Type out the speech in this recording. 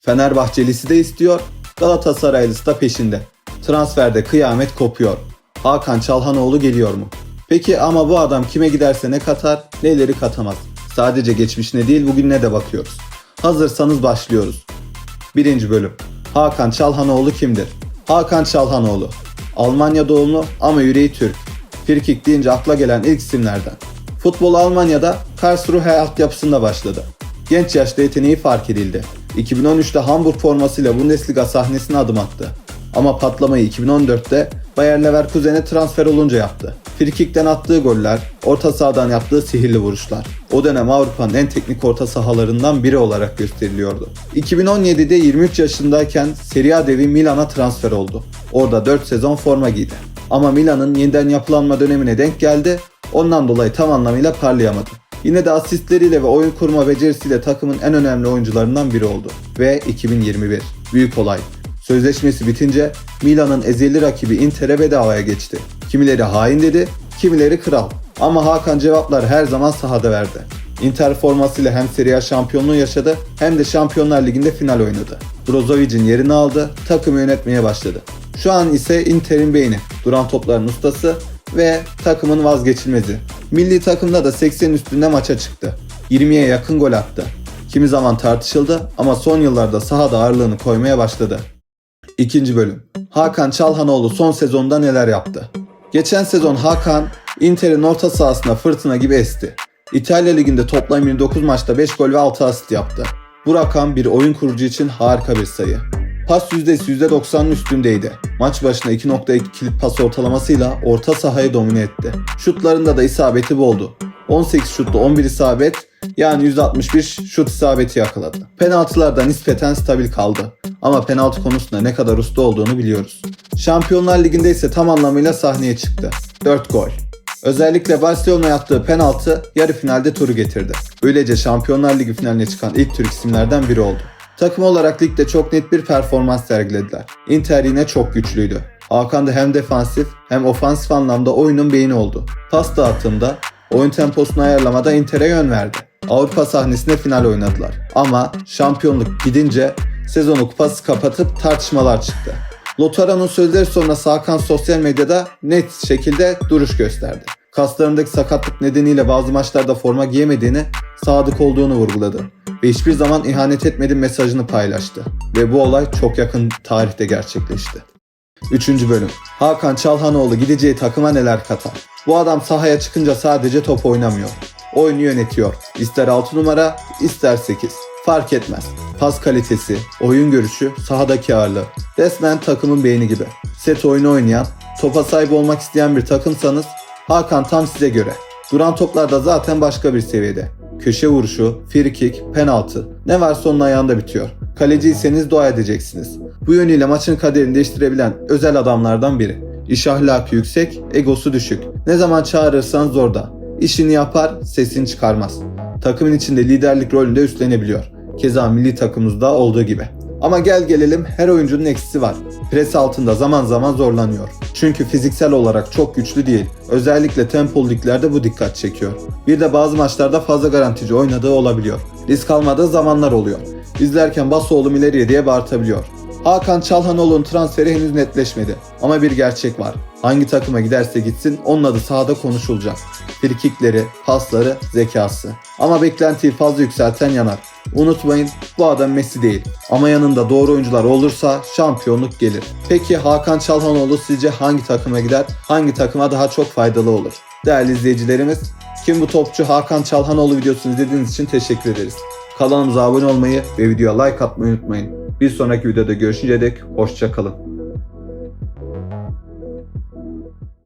Fenerbahçelisi de istiyor, Galatasaraylısı da peşinde. Transferde kıyamet kopuyor. Hakan Çalhanoğlu geliyor mu? Peki ama bu adam kime giderse ne katar, neleri katamaz. Sadece geçmişine değil bugününe de bakıyoruz. Hazırsanız başlıyoruz. Birinci bölüm. Hakan Çalhanoğlu kimdir? Hakan Çalhanoğlu. Almanya doğumlu ama yüreği Türk. Frikik deyince akla gelen ilk isimlerden. Futbol Almanya'da Karlsruhe altyapısında başladı. Genç yaşta yeteneği fark edildi. 2013'te Hamburg formasıyla Bundesliga sahnesine adım attı. Ama patlamayı 2014'te Bayer Leverkusen'e transfer olunca yaptı. Frikik'ten attığı goller, orta sahadan yaptığı sihirli vuruşlar. O dönem Avrupa'nın en teknik orta sahalarından biri olarak gösteriliyordu. 2017'de 23 yaşındayken Serie A devi Milan'a transfer oldu. Orada 4 sezon forma giydi. Ama Milan'ın yeniden yapılanma dönemine denk geldi. Ondan dolayı tam anlamıyla parlayamadı. Yine de asistleriyle ve oyun kurma becerisiyle takımın en önemli oyuncularından biri oldu. Ve 2021. Büyük olay. Sözleşmesi bitince Milan'ın ezeli rakibi Inter'e bedavaya geçti. Kimileri hain dedi, kimileri kral. Ama Hakan cevaplar her zaman sahada verdi. Inter formasıyla hem Serie A şampiyonluğu yaşadı hem de Şampiyonlar Ligi'nde final oynadı. Brozovic'in yerini aldı, takımı yönetmeye başladı. Şu an ise Inter'in beyni, duran topların ustası ve takımın vazgeçilmezi. Milli takımda da 80 üstünde maça çıktı. 20'ye yakın gol attı. Kimi zaman tartışıldı ama son yıllarda sahada ağırlığını koymaya başladı. İkinci bölüm. Hakan Çalhanoğlu son sezonda neler yaptı? Geçen sezon Hakan Inter'in orta sahasına fırtına gibi esti. İtalya Ligi'nde toplam 29 maçta 5 gol ve 6 asist yaptı. Bu rakam bir oyun kurucu için harika bir sayı. Pas yüzdesi %90'ın üstündeydi. Maç başına 2.2 kilit pas ortalamasıyla orta sahayı domine etti. Şutlarında da isabeti boldu. 18 şutlu 11 isabet yani 161 şut isabeti yakaladı. Penaltılarda nispeten stabil kaldı. Ama penaltı konusunda ne kadar usta olduğunu biliyoruz. Şampiyonlar Ligi'nde ise tam anlamıyla sahneye çıktı. 4 gol. Özellikle Barcelona'ya attığı penaltı yarı finalde turu getirdi. Böylece Şampiyonlar Ligi finaline çıkan ilk Türk isimlerden biri oldu. Takım olarak ligde çok net bir performans sergilediler. Inter yine çok güçlüydü. Hakan da hem defansif hem ofansif anlamda oyunun beyni oldu. Pas dağıtımda, oyun temposunu ayarlamada Inter'e yön verdi. Avrupa sahnesinde final oynadılar. Ama şampiyonluk gidince sezonu kupası kapatıp tartışmalar çıktı. Lotaro'nun sözleri sonrası Hakan sosyal medyada net şekilde duruş gösterdi. Kaslarındaki sakatlık nedeniyle bazı maçlarda forma giyemediğini, sadık olduğunu vurguladı ve hiçbir zaman ihanet etmedim mesajını paylaştı. Ve bu olay çok yakın tarihte gerçekleşti. 3. bölüm. Hakan Çalhanoğlu gideceği takıma neler katar? Bu adam sahaya çıkınca sadece top oynamıyor. Oyunu yönetiyor. İster 6 numara, ister 8. Fark etmez. Pas kalitesi, oyun görüşü, sahadaki ağırlığı. Resmen takımın beyni gibi. Set oyunu oynayan, topa sahip olmak isteyen bir takımsanız Hakan tam size göre. Duran toplarda zaten başka bir seviyede. Köşe vuruşu, free kick, penaltı. Ne varsa onun ayağında bitiyor. Kaleciyseniz dua edeceksiniz. Bu yönüyle maçın kaderini değiştirebilen özel adamlardan biri. İş ahlakı yüksek, egosu düşük. Ne zaman çağırırsan zorda. İşini yapar, sesini çıkarmaz. Takımın içinde liderlik rolünde üstlenebiliyor. Keza milli takımımızda olduğu gibi. Ama gel gelelim her oyuncunun eksisi var. Pres altında zaman zaman zorlanıyor. Çünkü fiziksel olarak çok güçlü değil. Özellikle tempolu liglerde bu dikkat çekiyor. Bir de bazı maçlarda fazla garantici oynadığı olabiliyor. Risk almadığı zamanlar oluyor. İzlerken bas oğlum ileriye diye bağırtabiliyor. Hakan Çalhanoğlu'nun transferi henüz netleşmedi. Ama bir gerçek var. Hangi takıma giderse gitsin onun adı sahada konuşulacak. Frikikleri, pasları, zekası. Ama beklentiyi fazla yükselten yanar. Unutmayın bu adam Messi değil. Ama yanında doğru oyuncular olursa şampiyonluk gelir. Peki Hakan Çalhanoğlu sizce hangi takıma gider? Hangi takıma daha çok faydalı olur? Değerli izleyicilerimiz, kim bu topçu Hakan Çalhanoğlu videosunu izlediğiniz için teşekkür ederiz. Kanalımıza abone olmayı ve videoya like atmayı unutmayın. Bir sonraki videoda görüşünceye dek hoşçakalın.